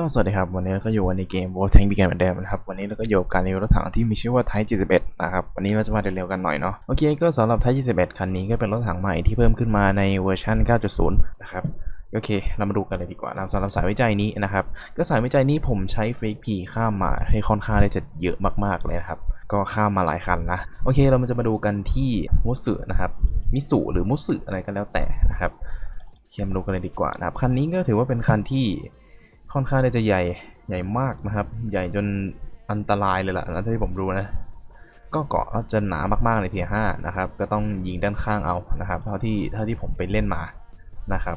ก็สวัสดีครับ วันนี้ก็อยู่ในเกม World Tank Began เหมือนเดิมนะครับ วันนี้เราก็อยู่กับการรีวิวรถถังที่มีชื่อว่า Type 71 นะครับ วันนี้เราจะมาเร็วๆกันหน่อยเนาะโอเคก็สำหรับ Type 71 คันนี้ก็เป็นรถถังใหม่ที่เพิ่มขึ้นมาในเวอร์ชัน9.0 นะครับโอเค เรามาดูกันเลยดีกว่านะสำหรับสายวิจัยนี้นะครับ ก็สายวิจัยนี้ผมใช้ Fake P ข้ามมาให้ค่อนข้างได้จะเยอะมากๆเลยนะครับ ก็ข้ามมาหลายคันนะ โอเค เราจะมาดูกันที่มุสึนะครับ มิสุหรือมุสึอะไรก็แล้วแต่นะครับ เขียนมาดูกันเลยดีกว่านะครับ คันนี้ก็ถือว่าเป็นคันที่ ค่อนข้างจะใหญ่ใหญ่มากนะครับ ใหญ่จนอันตรายเลยล่ะแล้วที่ผมรู้นะ ก็เกาะจะหนามากๆในเทียห้านะครับ ก็ต้องยิงด้านข้างเอานะครับ เท่าที่เท่าที่ผมไปเล่นมานะครับ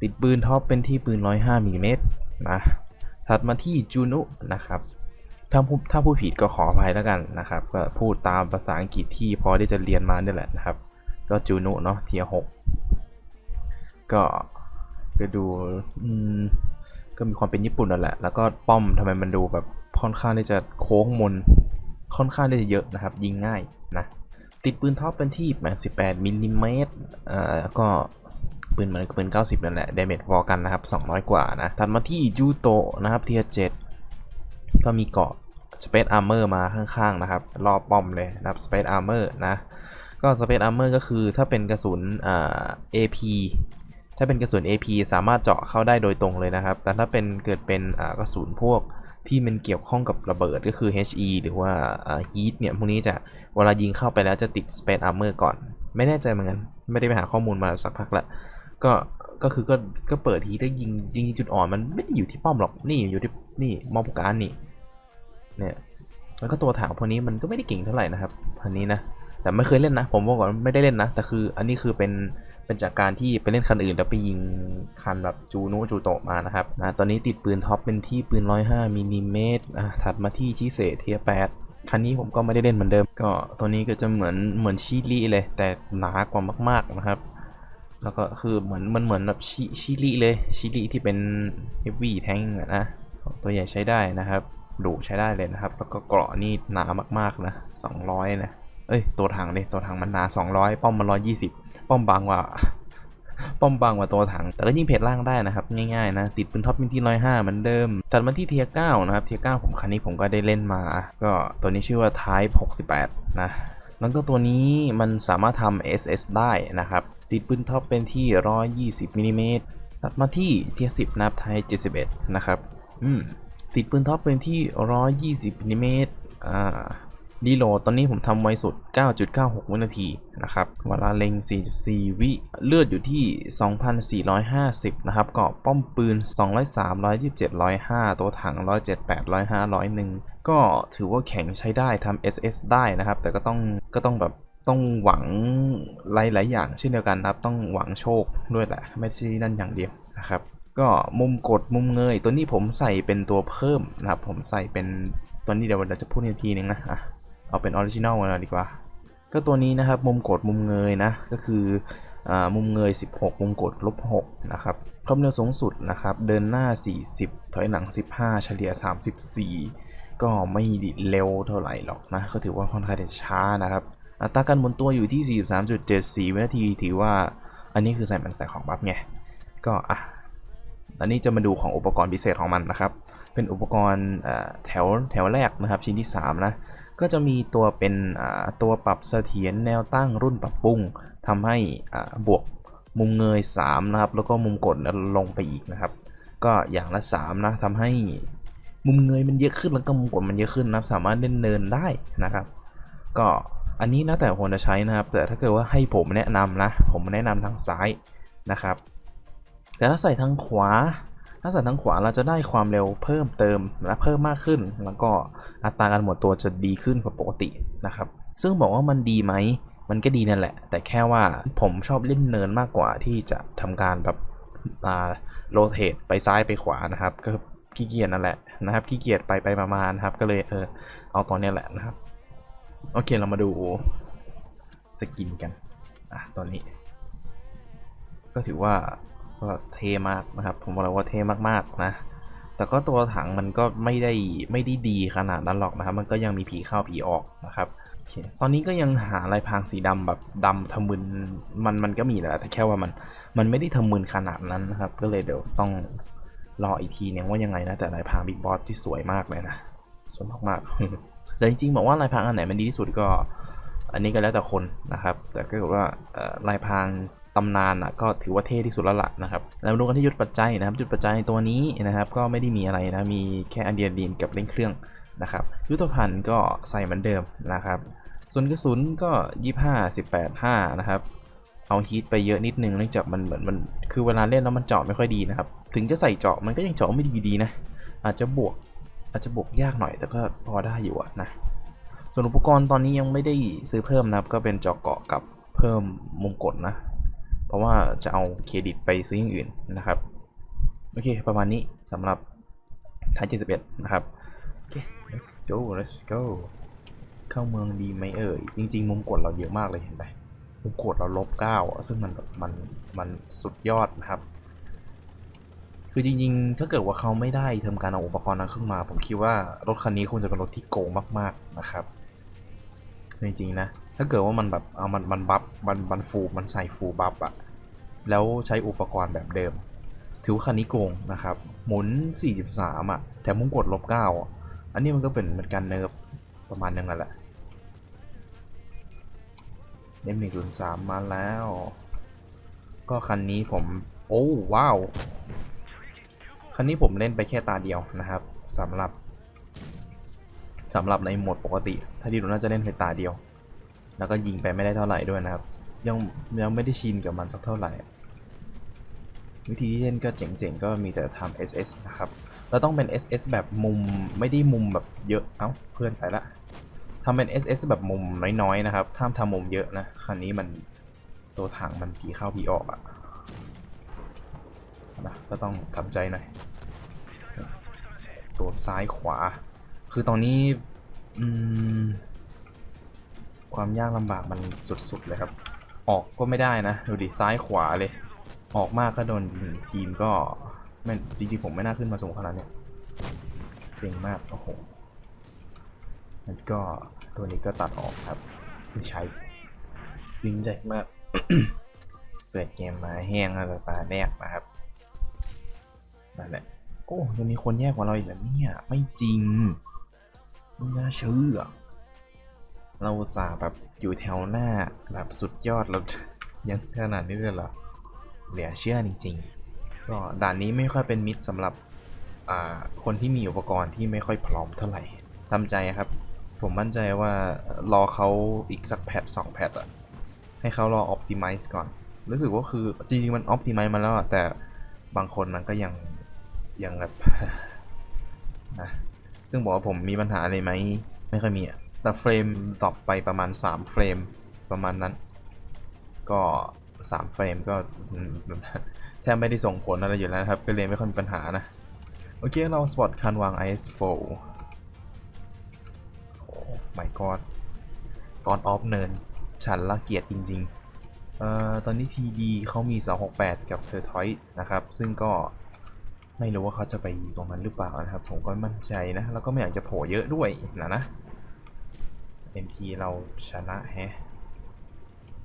ติดปืนท็อปเป็นที่ปืน 105มิลลิเมตรนะถัดมาที่จูนุนะครับถ้าพูดถ้าพูดผิดก็ขออภัยแล้วกันนะครับ ก็พูดตามภาษาอังกฤษที่พอได้จะเรียนมาเนี่ยแหละนะครับ ก็จูนุเนาะเทียหกก็ก็ดูอืม ก็มีความเป็นญี่ปุ่นนั่นแหละ แล้วก็ป้อมทำไมมันดูแบบค่อนข้างที่จะโค้งมน ค่อนข้างที่จะเยอะนะครับ ยิงง่ายนะ ติดปืนท็อปเป็นที่ 88มิลลิเมตรเอ่อก็ปืนเหมือนกับปืน 90 นั่นแหละดเมจพอกันนะครับ 200 กว่านะ ถัดมาที่จูโตนะครับเทีย7ก็มีเกาะ Space Armor มาข้างๆนะครับ รอบป้อมเลยนะครับ Space Armor นะ ก็ Space Armor ก็คือถ้าเป็นกระสุนอ่า AP ถ้าเป็นกระสุน AP สามารถเจาะเข้าได้โดยตรงเลยนะครับ แต่ถ้าเป็นเกิดเป็นกระสุนพวกที่มันเกี่ยวข้องกับระเบิดก็คือ HE หรือว่าอ่า Heat เนี่ย พวกนี้จะเวลายิงเข้าไปแล้วจะติด Space Armor ก่อน ไม่แน่ใจเหมือนกัน ไม่ได้ไปหาข้อมูลมาสักพักละ ก็ ก็คือก็ ก็เปิดทีได้ยิงยิงจุดอ่อนมันไม่ได้อยู่ที่ป้อมหรอก นี่อยู่ที่นี่มอบการนี่ เนี่ย แล้วก็ตัวถังพวกนี้มันก็ไม่ได้เก่งเท่าไหร่นะครับอันนี้นะ แต่ไม่เคยเล่นนะ ผมบอกก่อนไม่ได้เล่นนะ แต่คืออันนี้คือเป็น เป็นจากการที่ไปเล่นคันอื่นแล้วไปยิงคันแบบจูโนจูโตมานะครับนะตอนนี้ติดปืนท็อปเป็นที่ปืน 105มิลลิเมตรอะถัดมาที่ชิเซเทีย8คันนี้ผมก็ไม่ได้เล่นเหมือนเดิม ก็ตัวนี้ก็จะเหมือนเหมือนชิลีเลย แต่หนากว่ามาก ๆนะครับ แล้วก็คือเหมือนมันเหมือนแบบชิชิลีเลยชิลีที่เป็นเฮฟวี่แทงนะตัวใหญ่ใช้ได้นะครับดุใช้ได้เลยนะครับ แล้วก็เกราะนี่หนามากๆนะ200นะเอ้ยตัวถังเลยตัวถังมันหนา 200 ป้อมมัน120 ป้อมบางกว่าป้อมบางกว่าตัวถัง แต่ก็ยิ่งเพจล่างได้นะครับ ง่ายๆนะ ติดปืนท็อปเป็นที่105เหมือนเดิมถัดมาที่เทีย9นะครับ เทีย9ผมคันนี้ผมก็ได้เล่นมา ก็ตัวนี้ชื่อว่า Type 68นะแล้วก็ตัวนี้มันสามารถทำ SS ได้นะครับ ติดปืนท็อปเป็นที่ 120มิลลิเมตรตัดมาที่เทีย10นับ Type 71 นะครับ อืม ติดปืนท็อปเป็นที่ 120มิลลิเมตรอ่า รีโหลดตอนนี้ผมทำไวสุด 9.96 วินาทีนะครับเวลาเล็ง 4.4 วิเลือดอยู่ที่ 2,450 นะครับเกาะป้อมปืน 203 127 105 ตัวถัง 178 105 101 ก็ถือว่าแข็งใช้ได้ทำ SS ได้นะครับ แต่ก็ต้องก็ต้องแบบต้องหวังหลาย ๆ อย่างเช่นเดียวกันนะครับ ต้องหวังโชคด้วยแหละ ไม่ใช่นั่นอย่างเดียวนะครับ ก็มุมกดมุมเงย ตัวนี้ผมใส่เป็นตัวเพิ่มนะครับ ผมใส่เป็นตัวนี้เดี๋ยวเราจะพูดอีกทีนึงนะอะ เอาเป็นออริจินอลมาดีกว่า ก็ตัวนี้นะครับมุมกดมุมเงยนะก็คืออมุมเงย 16 มุมกดลบ6นะครับความเร็วสูงสุดนะครับ เดินหน้า 40 ถอยหลัง 15 เฉลี่ย 34 ก็ไม่เร็วเท่าไหร่หรอกนะ ก็ถือว่าค่อนข้างจะช้านะครับ อัตราการหมุนตัวอยู่ที่ 43.74 วินาที ถือว่าอันนี้คือใส่มันใส่ของบัฟไง ก็อะ อันนี้จะมาดูของอุปกรณ์พิเศษของมันนะครับ เป็นอุปกรณ์แถวแถวแรกนะครับชิ้นที่ 3 นะ ก็จะมีตัวเป็นตัวปรับเสถียรแนวตั้งรุ่นปรับปรุงทำให้บวกมุมเงย 3 นะครับ แล้วก็มุมกดลงไปอีกนะครับ ก็อย่างละ3นะทำให้มุมเงยมันเยอะขึ้นแล้วก็มุมกดมันเยอะขึ้นนะสามารถเล่นเนินได้นะครับ ก็อันนี้นะแต่คนจะใช้นะครับ แต่ถ้าเกิดว่าให้ผมแนะนำนะ ผมแนะนำทางซ้ายนะครับ แต่ถ้าใส่ทางขวา ถ้าใส่ทางขวาเราจะได้ความเร็วเพิ่มเติมและเพิ่มมากขึ้น แล้วก็อัตราการหมดตัวจะดีขึ้นกว่าปกตินะครับ ซึ่งบอกว่ามันดีไหมมันก็ดีนั่นแหละ แต่แค่ว่าผมชอบเล่นเนินมากกว่าที่จะทำการแบบอ่าโรเตทไปซ้ายไปขวานะครับ ก็ขี้เกียจนั่นแหละนะครับขี้เกียจไปไปมาๆนะครับ ก็เลยเออเอาตอนนี้แหละนะครับ โอเคเรามาดูสกินกันอะตอนนี้ ก็ถือว่า ก็เท่มากนะครับ ผมบอกเลยว่าเท่มากๆนะ แต่ก็ตัวถังมันก็ไม่ได้ไม่ได้ดีขนาดนั้นหรอกนะครับ มันก็ยังมีผีเข้าผีออกนะครับโอเคตอนนี้ก็ยังหาลายพรางสีดำแบบดำทะมึนมันมันก็มีแหละแต่แค่ว่ามันมันไม่ได้ทะมึนขนาดนั้นนะครับ ก็เลยเดี๋ยวต้องรออีกทีนึงว่ายังไงนะแต่ลายพรางบิ๊กบอสที่สวยมากเลยนะสวยมากๆแต่จริงๆบอกว่าลายพรางอันไหนมันดีที่สุดก็ อันนี้ก็แล้วแต่คนนะครับ แต่ก็คือว่าลายพราง ตำนานอะก็ถือว่าเท่ที่สุดแล้วล่ะนะครับแล้วมาดูกันที่ยุทธปัจจัยนะครับยุทธปัจจัยตัวนี้นะครับก็ไม่ได้มีอะไรนะมีแค่อะดรีนาลีนกับเร่งเครื่องนะครับยุทธภัณฑ์ก็ใส่เหมือนเดิมนะครับส่วนกระสุนก็25 18 5นะครับเอาฮีทไปเยอะนิดนึงเนื่องจากมันเหมือนมันคือเวลาเล่นแล้วมันเจาะไม่ค่อยดีนะครับ ถึงจะใส่เจาะมันก็ยังเจาะไม่ดีดีนะ อาจจะบวกอาจจะบวกยากหน่อยแต่ก็พอได้อยู่อะนะ ส่วนอุปกรณ์ตอนนี้ยังไม่ได้ซื้อเพิ่มนะครับ ก็เป็นเจาะเกาะกับเพิ่มมุมกดนะ เพราะว่าจะเอาเครดิตไปซื้ออย่างอื่นนะครับ โอเค ประมาณนี้สำหรับท้าย71 นะครับ โอเค let's go let's go เข้าเมืองดีไหมเอ่ย จริง ๆ มุมกดเราเยอะมากเลยเห็นไหมมุมกดเราลบเก้าอะซึ่งมันแบบมันมันสุดยอดนะครับ คือจริง ๆ ถ้าเกิดว่าเขาไม่ได้ทำการเอาอุปกรณ์นั้นขึ้นมา ผมคิดว่ารถคันนี้คงจะเป็นรถที่โกงมาก ๆ นะครับ จริง ๆ นะ ถ้าเกิดว่ามันแบบเอามันมันบัฟมันมันฟูมันใส่ฟูบัฟอะแล้วใช้อุปกรณ์แบบเดิม ถือว่าคันนี้โกงนะครับ หมุน 43 อะแต่มุ่งกดลบ 9 อะ อันนี้มันก็เป็นเหมือนกันเนิร์ฟประมาณนึงนั่นแหละเล่มหนึ่งศูนย์สามมาแล้ว ก็คันนี้ผม โอ้ว้าว คันนี้ผมเล่นไปแค่ตาเดียวนะครับสำหรับสำหรับในโหมดปกติ ถ้าที่ดูน่าจะเล่นแค่ตาเดียว แล้วก็ยิงไปไม่ได้เท่าไหร่ด้วยนะครับ ยังยังไม่ได้ชินกับมันสักเท่าไหร่ วิธีที่เล่นก็เจ๋งๆ ก็มีแต่ทำ SS นะครับแล้วต้องเป็น SS แบบมุมไม่ได้มุมแบบเยอะ เอ้าเพื่อนไปละทำเป็น SS แบบมุมน้อยๆนะครับห้ามทำมุมเยอะนะคราวนี้มันตัวถังมันผีเข้าผีออกอะนะก็ต้องทำใจหน่อยตัวซ้ายขวา คือตอนนี้ อืม ความยากลำบากมันสุดๆเลยครับ ออกก็ไม่ได้นะ ดูดิซ้ายขวาเลย ออกมากก็โดนยิงทีมก็ไม่จริงๆผมไม่น่าขึ้นมาสูงขนาดเนี้ยเซ็งมากโอ้โหมันก็ตัวนี้ก็ตัดออกครับไม่ใช้ซิงใจมาก เปิดเกมมาแห้งแล้วตาแนกนะครับนั่นแหละโอ้ยังมีคนแย่กว่าเราอีกแล้วเนี่ย ไม่จริงไม่น่าเชื่อ เราอุตสาห์แบบอยู่แถวหน้าแบบสุดยอดแล้วยังขนาดนี้เลยเหรอเหลือเชื่อจริงๆ ก็ด่านนี้ไม่ค่อยเป็นมิตรสำหรับคนที่มีอุปกรณ์ที่ไม่ค่อยพร้อมเท่าไหร่ทำใจครับ ผมมั่นใจว่ารอเขาอีกสักแพทสองแพทอะให้เขารอ optimize ก่อน รู้สึกว่าคือ จริงๆ มัน optimize มาแล้วอะแต่บางคนมันก็ยัง ยังแบบนะซึ่งบอกว่าผมมีปัญหาอะไรไหม ไม่ค่อยมีอะ แต่เฟรมตอบไปประมาณ 3 เฟรมประมาณนั้น ก็สามเฟรมก็แทบไม่ได้ส่งผลอะไรอยู่แล้วครับ ก็เลยไม่ค่อยมีปัญหานะ โอเค เราสปอตคันวาง IS4 โอ้ my god ก่อนออฟเนิน ฉันละเกียดจริง ๆ เอ่อ ตอนนี้ TD เขามี 268 กับเ e อร์ทอยนะครับ ซึ่งก็ไม่รู้ว่าเขาจะไปตรงนั้นหรือเปล่านะครับ ผมก็มั่นใจนะ แล้วก็ไม่อยากจะโผล่เยอะด้วยนะนะ MT เราชนะแฮะ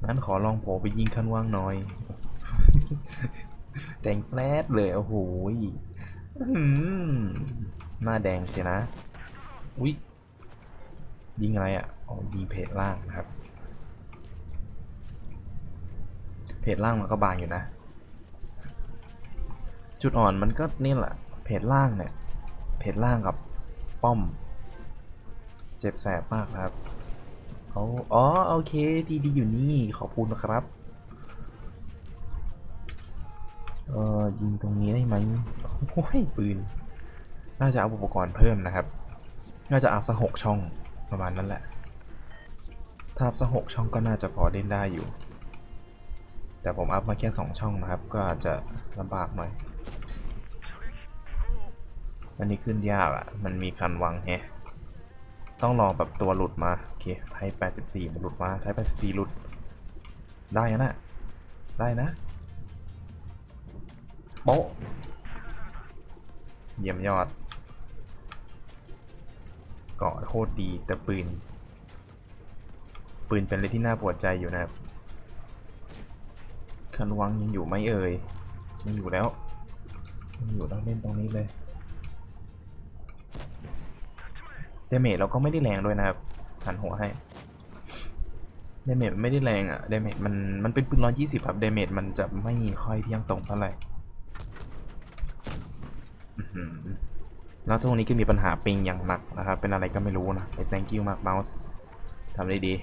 งั้นขอลองโผไปยิงคันว่างหน่อย แดงแปลดเลย โอ้โหหน้าแดงเชียนะ อุ๊ย ยิงอะไรอะ อ๋อ ยิงเพจล่างนะครับ เพจล่างมันก็บางอยู่นะ จุดอ่อนมันก็นี่แหละ เพจล่างเนี่ย เพจล่างกับป้อม เจ็บแสบมากครับ อ๋ออ๋อ โอเคดีดีอยู่นี่ ขอบคุณนะครับ เอ่อยิงตรงนี้ได้ไหมโอ้ยปืน น่าจะเอาอุปกรณ์เพิ่มนะครับ น่าจะอัพสักหกช่องประมาณนั้นแหละ ถ้าอัพสักหกช่องก็น่าจะพอเล่นได้อยู่ แต่ผมอัพมาแค่สองช่องนะครับ ก็อาจจะลำบากหน่อย อันนี้ขึ้นยากอะ่ะมันมีคันวังแฮะ ต้องรอแบบตัวหลุดมา โอเคไทย84 มันหลุดมา ไทย84 หลุด ได้นะ ได้นะโป๊ะเยี่ยมยอด เกาะโคตรดี แต่ปืน ปืนเป็นอะไรที่น่าปวดใจอยู่นะครับคันวังยังอยู่ไหมเอ่ยไม่อยู่แล้วอยู่เราเล่นตรงนี้เลย เดเมจเราก็ไม่ได้แรงด้วยนะครับหันหัวให้เดเมจไม่ได้แรงอะเดเมจมันมันเป็นปืนร้อยยี่สิบครับเดเมจมันจะไม่ค่อยเที่ยงตรงเท่าไหร่แล้วตรงนี้ก็มีปัญหาปิงอย่างหนักนะครับ เป็นอะไรก็ไม่รู้นะไอ้ thank you มากเมาส์ทำได้ดี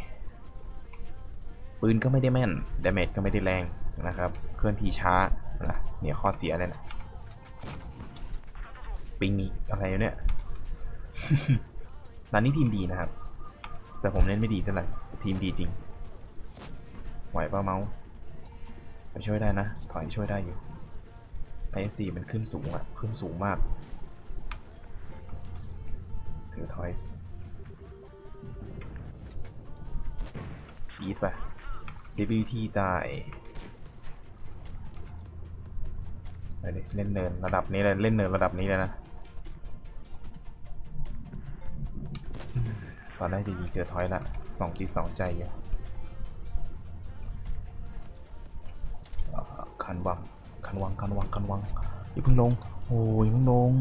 ปืนก็ไม่ได้แม่นดาเมจก็ไม่ได้แรงนะครับ เคลื่อนที่ช้านะเนี่ยข้อเสียเลยนะปิงมีอะไรเนี่ย ร้านนี้ทีมดีนะครับ แต่ผมเล่นไม่ดีเท่าไหร่ทีมดีจริงไหวป่ะเมาส์ไปช่วยได้นะถอยช่วยได้อยู่ ISC มันขึ้นสูงอะขึ้นสูงมาก ถือทอยส์อีทไป DBT ตายไปดิเล่นเนินระดับนี้เลยเล่นเนินระดับนี้เลยนะ ตอนแรกจะยิงเจอทอยละสองจีสองใจอยู่คันวังคันวังคันวังคันวังอย่าเพิ่งลง โอ้ยเพิ่งลง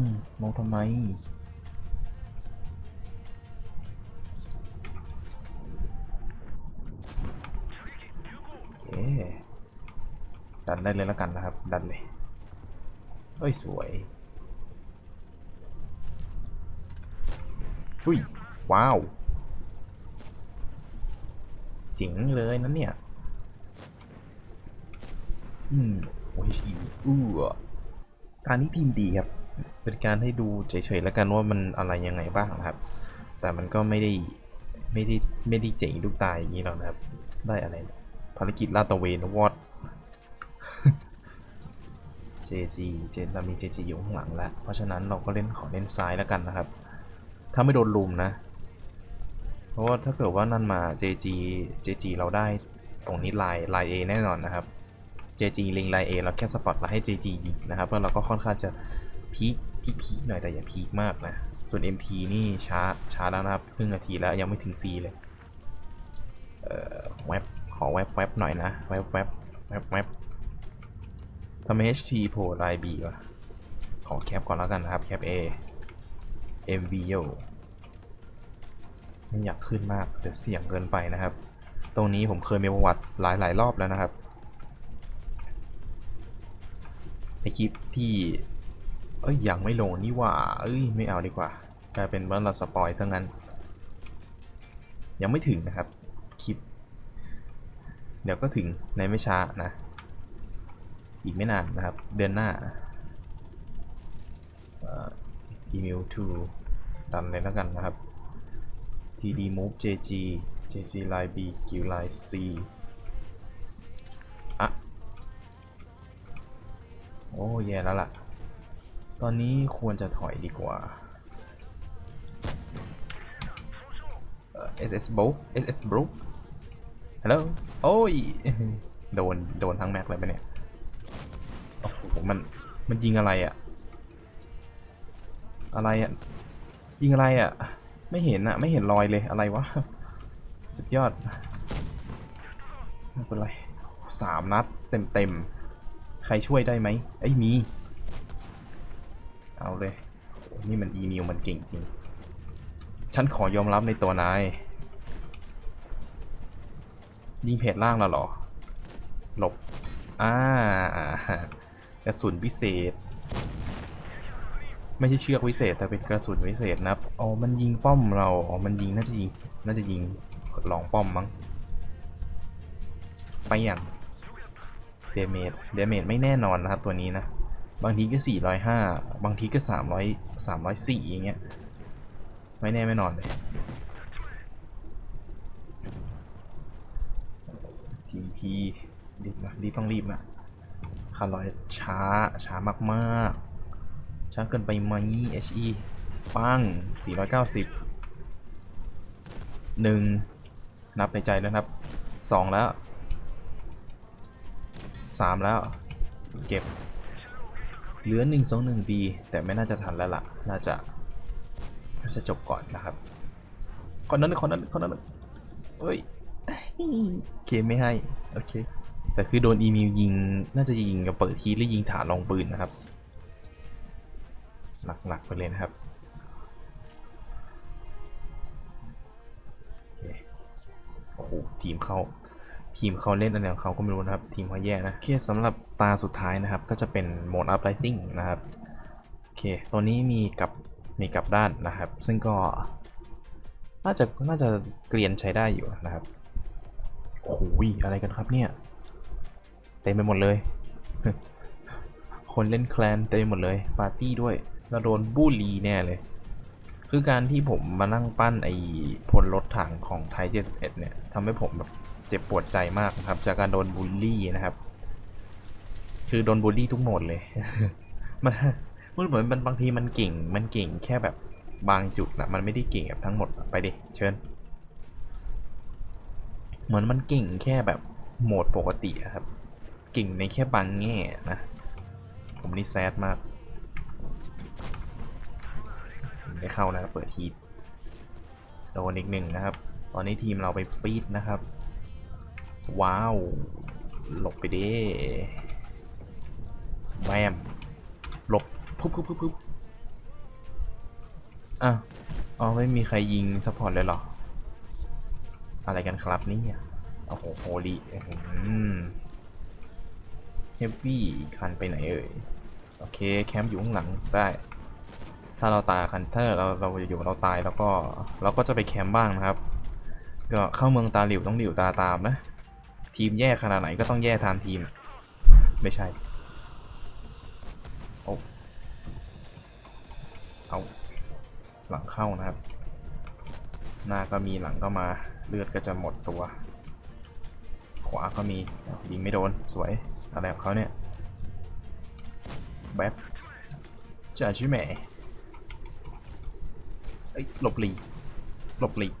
ลงทำไมโอเดันได้เลยแล้วกันนะครับ ดันเลยเอ้ย สวยอุ้ยว้าว จ๋งเลยนั่นเนี่ย อืมโอ้ยชีอู้การนี้พิมพ์ดีครับ เป็นการให้ดูเฉยๆแล้วกันว่ามันอะไรยังไงบ้างนะครับ แต่มันก็ไม่ได้ไม่ได้ไม่ได้เจ๋งลูกตายอย่างนี้หรอกนะครับ ได้อะไรนะภารกิจลาดตะเวนวอด JG เจนเรามี JG อยู่ข้างหลังแล้ว เพราะฉะนั้นเราก็เล่นขอเล่นซ้ายแล้วกันนะครับ ถ้าไม่โดนลุมนะ เพราะว่าถ้าเกิดว่านั่นมา JG JG เราได้ตรงนี้ลายลาย A แน่นอนนะครับ JG ลิงลาย A เราแค่สปอตแล้วให้ JG ยิงนะครับเพราะเราก็ค่อนข้างจะพีคพีคพีคหน่อยแต่อย่าพีคมากนะ ส่วน MT นี่ช้าช้าแล้วนะครับครึ่งนาทีแล้วยังไม่ถึง C เลยเอ่อแวบขอแวบแวบหน่อยนะแวบแวบแวบแวบทำไม HT โผล่ลาย B วะขอแคปก่อนแล้วกันนะครับแคป A MVO ไม่อยากขึ้นมากเดี๋ยวเสี่ยงเกินไปนะครับ ตรงนี้ผมเคยมีประวัติหลายหลายรอบแล้วนะครับในคลิปที่เอ้ยยังไม่ลงนี่ว่าเอ้ยไม่เอาดีกว่า กลายเป็นว่าเราสปอยทั้งนั้น ยังไม่ถึงนะครับคลิป เดี๋ยวก็ถึงในไม่ช้านะ อีกไม่นานนะครับ เดือนหน้าอีเมล to ดันเลยแล้วกันนะครับ td move jg jg line b q line c อะ โอ้แย่แล้วล่ะ ตอนนี้ควรจะถอยดีกว่าเอ่อ ss b o ss b r o ฮัลโหล โอ้ย โดน โดนทั้งแม็กเลยปะเนี่ย โอ้โห มัน มันยิงอะไรอะ อะไรอะ ยิงอะไรอะ ไม่เห็นอะไม่เห็นรอยเลยอะไรวะ สุดยอดไม่เป็นไรสามนัดเต็มเต็มใครช่วยได้ไหมไอ้มี เอาเลย นี่มันอีนิวมันเก่งจริง ฉันขอยอมรับในตัวนาย ยิงเพจล่างแล้วหรอ หลบ อ่ากระสุนพิเศษ ไม่ใช่เชือกวิเศษแต่เป็นกระสุนวิเศษนะครับอ๋อมันยิงป้อมเราอ๋อมันยิงน่าจะยิงน่าจะยิงหลองป้อมมั้งไปอย่างเดเมจเดเมจไม่แน่นอนนะครับตัวนี้นะ บางทีก็ 405 บางทีก็ 300 304 อย่างเงี้ย ไม่แน่ไม่นอนเลยทีพีรีบนะรีบต้องรีบนะคาร์ลอยช้าช้ามากๆ ช้าเกินไปไหม HE ปัง490 1 นับในใจแล้วครับ 2 แล้ว 3 แล้ว เก็บ เหลือ 1 2 1 B แต่ไม่น่าจะทันแล้วล่ะ น่าจะ น่าจะจบก่อนนะครับคนนั้นคนนั้นคนนั้นเฮ้ยโอเคไม่ให้ โอเค แต่คือโดนอีมิวยิง น่าจะยิงกับเปิดทีหรือยิงฐานลงปืนนะครับ หนักๆไปเลยนะครับโอ้โหทีมเขาทีมเขาเล่นอะไรของเขาก็ไม่รู้นะครับ ทีมเขาแย่นะโอเคสำหรับตาสุดท้ายนะครับ ก็จะเป็นโหมด uprising นะครับโอเคตัวนี้มีกับมีกับด้านนะครับ ซึ่งก็น่าจะน่าจะเกรียนใช้ได้อยู่นะครับโอ้โหอะไรกันครับเนี่ยเต็มไปหมดเลย คนเล่นแคลนเต็มไปหมดเลยปาร์ตี้ด้วย แล้วโดนบูลลีแน่เลย คือการที่ผมมานั่งปั้นไอ้พลรถถังของไทย71เนี่ยทำให้ผมแบบเจ็บปวดใจมากนะครับ จากการโดนบูลลี่นะครับ คือโดนบูลลี่ทุกโหมดเลย มันมันเหมือนมันบางทีมันเก่ง มันเก่งแค่แบบบางจุดนะมันไม่ได้เก่งแบบทั้งหมดไปดิเชิญเหมือนมันเก่งแค่แบบโหมดปกติครับ เก่งในแค่บางแง่นะ ผมนี่แซดมาก ไม่เข้านะเปิดฮีทโดนอีกหนึ่งนะครับ ตอนนี้ทีมเราไปปีดนะครับ ว้าว หลบไปดิแบมหลบปุ๊บปุ๊บปุ๊บปุ๊บอะอ๋อไม่มีใครยิงซัพพอร์ตเลยเหรอ อะไรกันครับนี่โอ้โหโฮลีเฮฟวี่คันไปไหนเอ่ย โอเค แคมป์อยู่ข้างหลังได้ ถ้าเราตายคันเทอร์เราเราอยู่เราตายแล้วก็เราก็จะไปแคมป์บ้างนะครับ ก็เข้าเมืองตาหลิวต้องหลิวตาตามนะ ทีมแย่ขนาดไหนก็ต้องแย่ทานทีม ไม่ใช่โอ้เอาหลังเข้านะครับ หน้าก็มีหลังก็มาเลือดก็จะหมดตัว ขวาก็มียิงไม่โดนสวยอะไรของเขาเนี่ยแบบจ่าชิแม่ อ้ยหลบหลีกหลบหลีก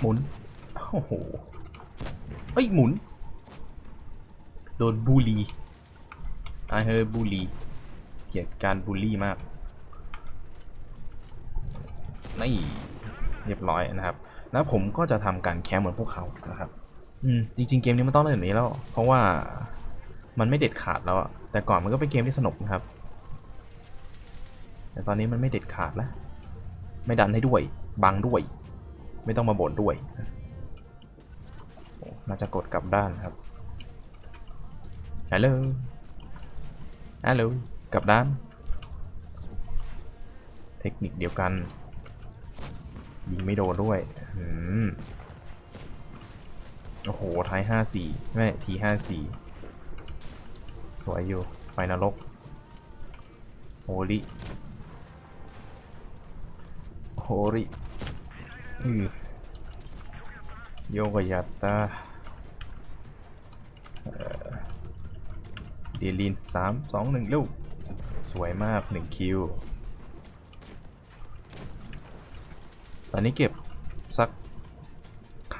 หมุนโอ้โหเอ้ยหมุน โดนบูลลีไอเฮอบูลลีเกลียดการบูลลี่มากนี่เรียบร้อยนะครับ แล้วผมก็จะทำการแคมป์เหมือนพวกเขานะครับ อืมจริง ๆ เกมนี้มันต้องเล่นแบบนี้แล้ว เพราะว่ามันไม่เด็ดขาดแล้วอะแต่ก่อนมันก็เป็นเกมที่สนุกนะครับ แต่ตอนนี้มันไม่เด็ดขาดแล้ว ไม่ดันให้ด้วย บังด้วย ไม่ต้องมาบ่นด้วยน่าจะกดกลับด้านครับฮัลโหลฮัลโหลกลับด้าน เทคนิคเดียวกัน ยิงไม่โดนด้วยอืมโอ้โหไทยห้าสี่ไม่ทีห้าสี่สวยอยู่ ไฟนรกโฮลิ โฮลิอือโยกยัตตาเอ่อเดลินสามสองหนึ่งลูก สวยมากหนึ่งคิว ตอนนี้เก็บสัก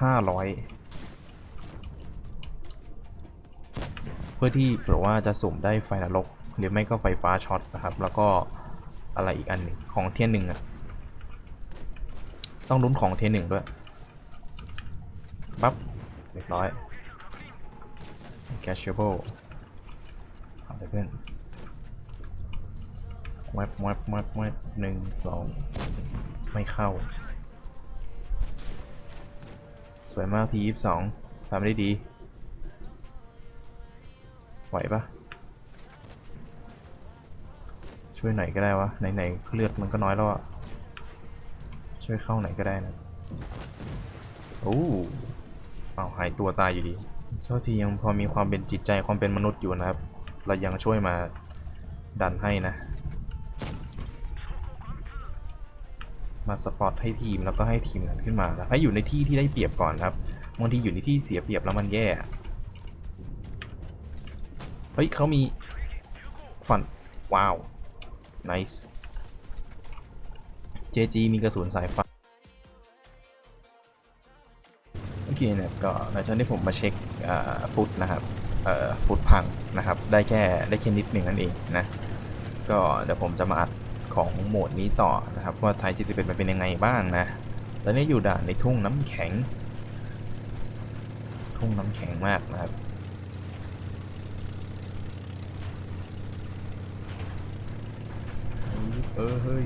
ห้าร้อยเพื่อที่เผื่อว่าจะสุ่มได้ไฟนรก หรือไม่ก็ไฟฟ้าช็อตนะครับ แล้วก็อะไรอีกอันหนึ่งของเทียนหนึ่งอะ ต้องลุ้นของเทหนึ่งด้วยปั๊บเรียบร้อย cashable เอาไปเพื่อนแวบแวบแวบแวบหนึ่งสองไม่เข้า สวยมากทียี่สิบสองทำได้ดี ไหวปะช่วยไหนก็ได้วะ ไหนๆเลือดมันก็น้อยแล้วอะ ช่วยเข้าไหนก็ได้นะโอ้เอาหายตัวตายอยู่ดีเท่าทียังพอมีความเป็นจิตใจความเป็นมนุษย์อยู่นะครับ เรายังช่วยมาดันให้นะ มาสปอร์ตให้ทีมแล้วก็ให้ทีมนั้นขึ้นมาแล้วให้อยู่ในที่ที่ได้เปรียบก่อนครับบางทีอยู่ในที่เสียเปรียบแล้วมันแย่เฮ้ยเขามีฟันว้าว nice JG มีกระสุนสายฟ้าโอเคเนี่ยก็หลังจากที่ผมมาเช็คฟุตนะครับฟุตพังนะครับ ได้แค่ได้แค่นิดหนึ่งนั่นเองนะก็เดี๋ยวผมจะมาอัดของโหมดนี้ต่อนะครับว่าไทย71มันเป็นยังไงบ้างนะตอนนี้อยู่ด่านในทุ่งน้ำแข็ง ทุ่งน้ำแข็งมากนะครับเออเฮ้ย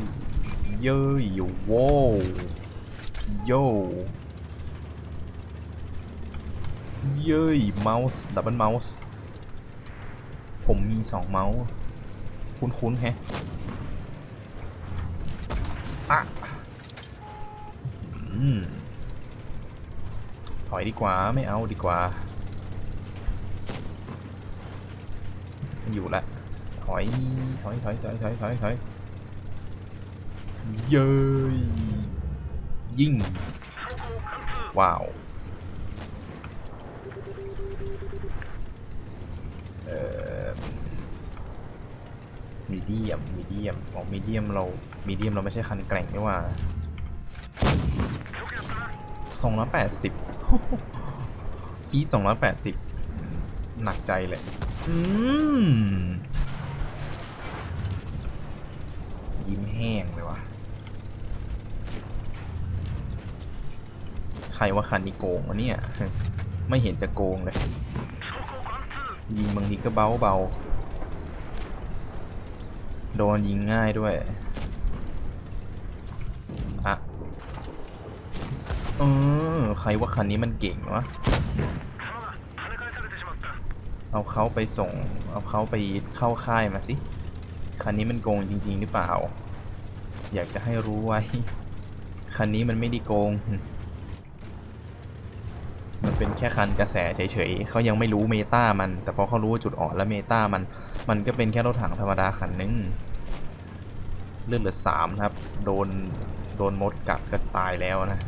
เย้ยโว้วโยเย้ยเมาส์ดับเบิลเมาส์ผมมีสองเมาส์คุ้นๆแฮะอะอืมถอยดีกว่าไม่เอาดีกว่า อยู่ละถอยถอยถอยถอยถอยถอยถอย เย้ยยิ่ง ว้าว เอ่อมีเดียมมีเดียมของมีเดียมเรา มีเดียมเราไม่ใช่คันแกร่งนี่ว่าสองร้อยแปดสิบคีสองร้อยแปดสิบหนักใจเลย อืมยิ้มแห้งเลยว่ะ ใครว่าคันนี้โกงวะเนี่ย ไม่เห็นจะโกงเลย ยิงบางทีก็เบาเบาๆโดนยิงง่ายด้วยอะเออใครว่าคันนี้มันเก่งวะ เอาเขาไปส่ง เอาเขาไปเข้าค่ายมาสิ คันนี้มันโกงจริง ๆ หรือเปล่า อยากจะให้รู้ไว้ คันนี้มันไม่ได้โกง มันเป็นแค่คันกระแสเฉยๆเขายังไม่รู้เมตามัน แต่พอเขารู้ว่าจุดอ่อนและเมตามัน มันก็เป็นแค่รถถังธรรมดาคันนึงเลือดเหลือสามครับ โดน โดนมดกัดก็ตายแล้วนะ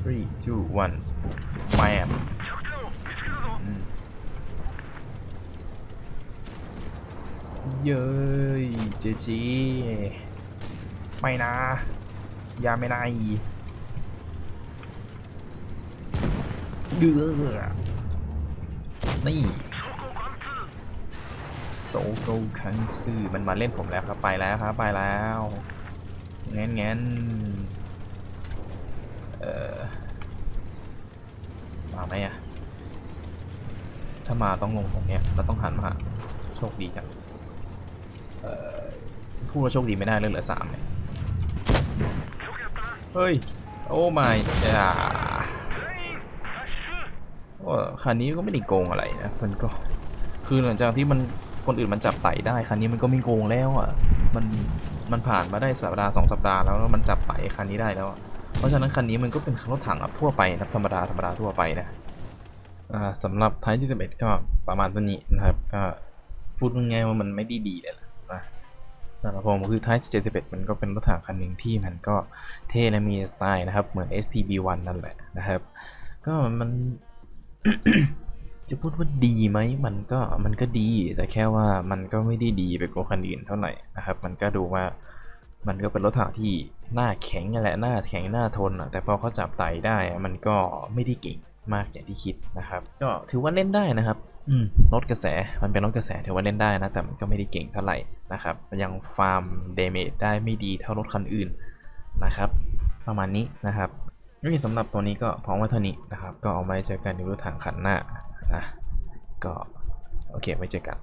three two one แมมอืม เย้ยเจจีไม่นะยาไม่นายเดือนี่โซโกคังซือมันมาเล่นผมแล้วครับไปแล้วครับไปแล้วงั้นงั้นเออมาไหมอะถ้ามาต้องลงตรงเนี้ยเราต้องหันมาโชคดีจัง พูดว่าโชคดีไม่ได้เลยเหลือสามเนี่ยเฮ้ย โอ้ไม่จ้าว่าคันนี้ก็ไม่ได้โกงอะไรนะ มันก็ คือหลังจากที่มันคนอื่นมันจับไต่ได้ คันนี้มันก็ไม่โกงแล้วอะ มัน มันผ่านมาได้สัปดาห์สองสัปดาห์แล้วแล้วมันจับไต่คันนี้ได้แล้วอะเพราะฉะนั้นคันนี้มันก็เป็นรถถังแบบทั่วไปนะครับธรรมดาธรรมดาทั่วไปนะอ่าสำหรับไทยที่ 11 ก็ประมาณตัวนี้นะครับก็พูดง่ายๆว่ามันไม่ได้ดีเลย นะสำหรับผมคือไทย71 มันก็เป็นรถถังคันหนึ่งที่มันก็เท่และมีสไตล์นะครับ เหมือน STB1 นั่นแหละนะครับ ก็มันจะพูดว่าดีไหมมันก็มันก็ดี แต่แค่ว่ามันก็ไม่ได้ดีไปกว่าคันอื่นเท่าไหร่นะครับ มันก็ดูว่ามันก็เป็นรถถังที่หน้าแข็งนั่นแหละหน้าแข็งหน้าทนแต่พอเขาจับไต่ได้มันก็ไม่ได้เก่งมากอย่างที่คิดนะครับ ก็ถือว่าเล่นได้นะครับ ลดกระแสมันเป็นลดกระแสถือว่าเล่นได้นะ แต่มันก็ไม่ได้เก่งเท่าไหร่นะครับ มันยังฟาร์มเดเมจได้ไม่ดีเท่ารถคันอื่นนะครับ ประมาณนี้นะครับนี่สำหรับตัวนี้ก็พร้อมไว้เท่านี้นะครับ ก็เอาไว้เจอกันในรถถังขันหน้านะก็โอเคไว้เจอกัน